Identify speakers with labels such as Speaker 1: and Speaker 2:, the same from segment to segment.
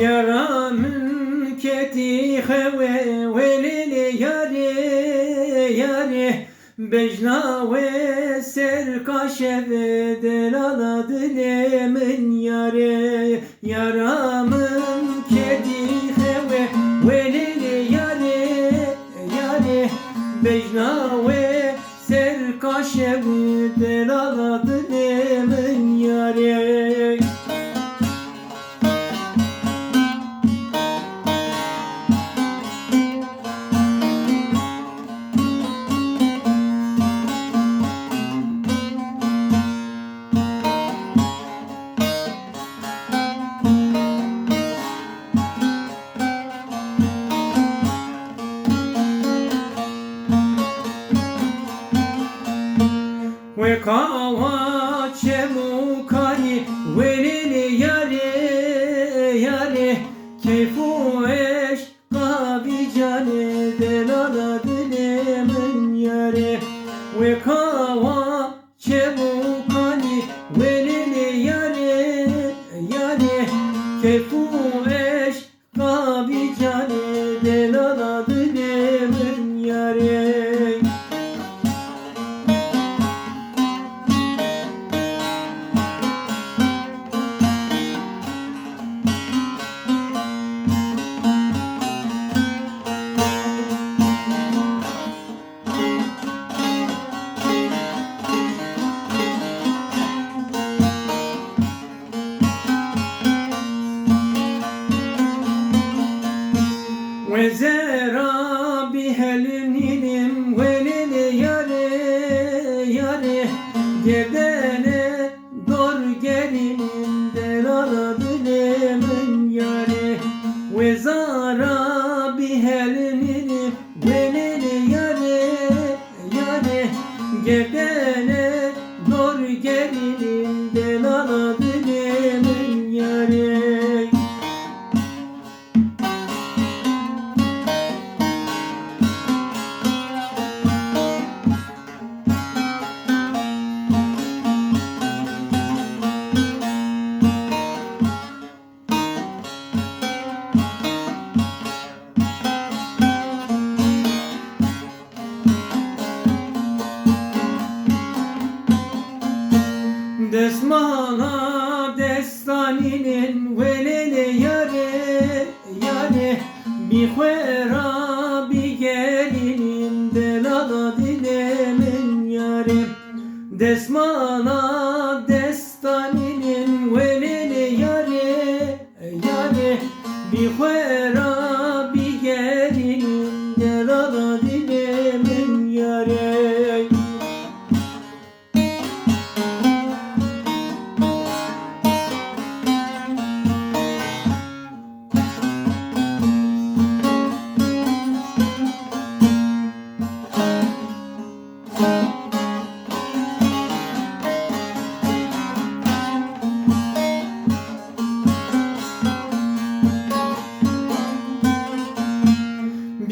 Speaker 1: Yaramın keti heve velele yare yare Bejna ve serkaşe ve delala dilemin yare Yaramın kedi heve velele yare yare Bejna ve serkaşe ve ve kava çemukani velili yare yare. Keyfu eş kabi cane delala dilemin yare. Ve kava çemukani velili yare yare. Keyfu Desmana destaninin velele yare yare. Bir khwera bir gelinin delala dilemin yare. Desmana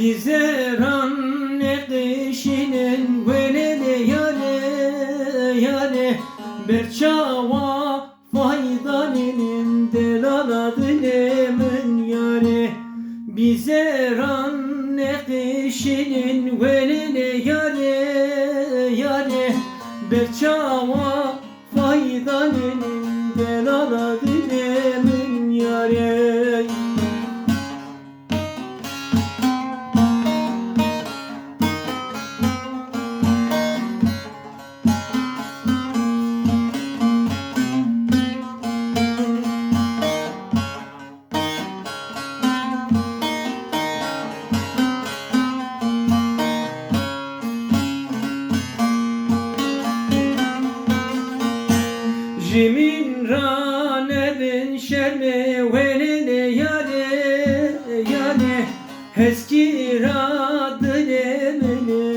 Speaker 1: Bize ran ne kışının velele yare yare. Berçava faydaninin delala dilemin yare. Bize ran ne kışının velele yare yare Berçava faydaninin delala dilemin yare Cimin rane bin şerme velene yade yade Heski radine beni